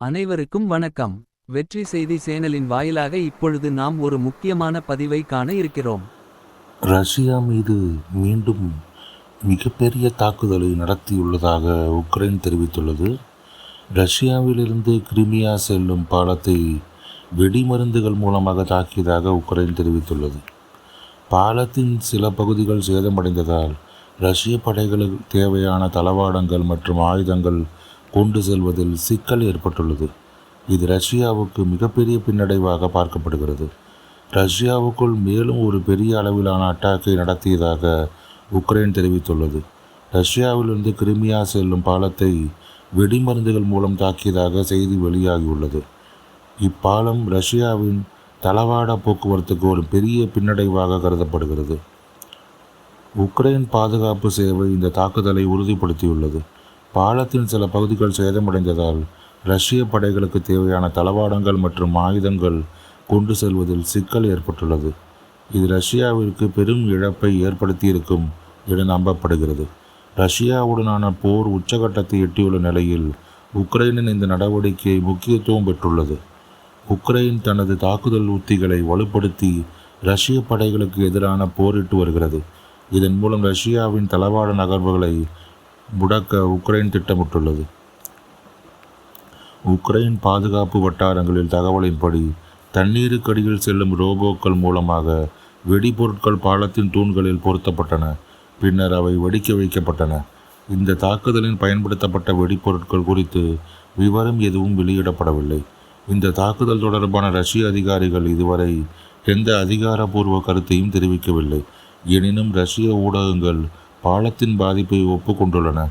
அனைவருக்கும் வணக்கம். வெற்றி செய்தி சேனலின் வாயிலாக இப்பொழுது நாம் ஒரு முக்கியமான பதிவை காண இருக்கிறோம். ரஷ்யா மீது மீண்டும் மிகப்பெரிய தாக்குதலை நடத்தியுள்ளதாக உக்ரைன் தெரிவித்துள்ளது. ரஷ்யாவிலிருந்து கிரிமியா செல்லும் பாலத்தை வெடிமருந்துகள் மூலமாக தாக்கியதாக உக்ரைன் தெரிவித்துள்ளது. பாலத்தின் சில பகுதிகள் சேதமடைந்ததால் ரஷ்ய படைகளுக்கு தேவையான தளவாடங்கள் மற்றும் ஆயுதங்கள் கொண்டு செல்வதில் சிக்கல் ஏற்பட்டுள்ளது. இது ரஷ்யாவுக்கு மிகப்பெரிய பின்னடைவாக பார்க்கப்படுகிறது. ரஷ்யாவுக்குள் மேலும் ஒரு பெரிய அளவிலான அட்டாக்கை நடத்தியதாக உக்ரைன் தெரிவித்துள்ளது. ரஷ்யாவிலிருந்து கிரிமியா செல்லும் பாலத்தை வெடிமருந்துகள் மூலம் தாக்கியதாக செய்தி வெளியாகியுள்ளது. இப்பாலம் ரஷ்யாவின் தளவாட போக்குவரத்துக்கு ஒரு பெரிய பின்னடைவாக கருதப்படுகிறது. உக்ரைன் பாதுகாப்பு சேவை இந்த தாக்குதலை உறுதிப்படுத்தியுள்ளது. பாலத்தின் சில பகுதிகள் சேதமடைந்ததால் ரஷ்ய படைகளுக்கு தேவையான தளவாடங்கள் மற்றும் ஆயுதங்கள் கொண்டு செல்வதில் சிக்கல் ஏற்பட்டுள்ளது. இது ரஷ்யாவிற்கு பெரும் இழப்பை ஏற்படுத்தியிருக்கும் என நம்பப்படுகிறது. ரஷ்யாவுடனான போர் உச்சகட்டத்தை எட்டியுள்ள நிலையில் உக்ரைனின் இந்த நடவடிக்கை முக்கியத்துவம் பெற்றுள்ளது. உக்ரைன் தனது தாக்குதல் உத்திகளை வலுப்படுத்தி ரஷ்ய படைகளுக்கு எதிரான போரிட்டு வருகிறது. இதன் மூலம் ரஷ்யாவின் தளவாட நகர்வுகளை முடக்க உக்ரைன் திட்டமிட்டுள்ளது. உக்ரைன் பாதுகாப்பு வட்டாரங்களில் தகவலின்படி தண்ணீருக்கடியில் செல்லும் ரோபோக்கள் மூலமாக வெடிபொருட்கள் பாலத்தின் தூண்களில் பொருத்தப்பட்டன. பின்னர் அவை வெடிக்க வைக்கப்பட்டன. இந்த தாக்குதலில் பயன்படுத்தப்பட்ட வெடிபொருட்கள் குறித்து விவரம் எதுவும் வெளியிடப்படவில்லை. இந்த தாக்குதல் தொடர்பான ரஷ்ய அதிகாரிகள் இதுவரை எந்த அதிகாரப்பூர்வ கருத்தையும் தெரிவிக்கவில்லை. எனினும் ரஷ்ய ஊடகங்கள் பாலத்தின் பாதிப்பை ஒப்புக்கொண்டுள்ளன.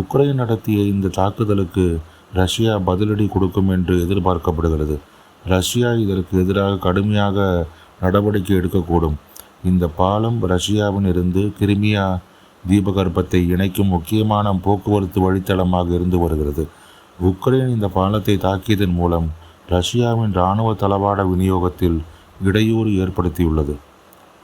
உக்ரைன் நடத்திய இந்த தாக்குதலுக்கு ரஷ்யா பதிலடி கொடுக்கும் என்று எதிர்பார்க்கப்படுகிறது. ரஷ்யா இதற்கு எதிராக கடுமையாக நடவடிக்கை எடுக்கக்கூடும். இந்த பாலம் ரஷ்யாவின் இருந்து கிரிமியா தீபகற்பத்தை இணைக்கும் முக்கியமான போக்குவரத்து வழித்தடமாக இருந்து வருகிறது. உக்ரைன் இந்த பாலத்தை தாக்கியதன் மூலம் ரஷ்யாவின் இராணுவ தளவாட விநியோகத்தில் இடையூறு ஏற்படுத்தியுள்ளது.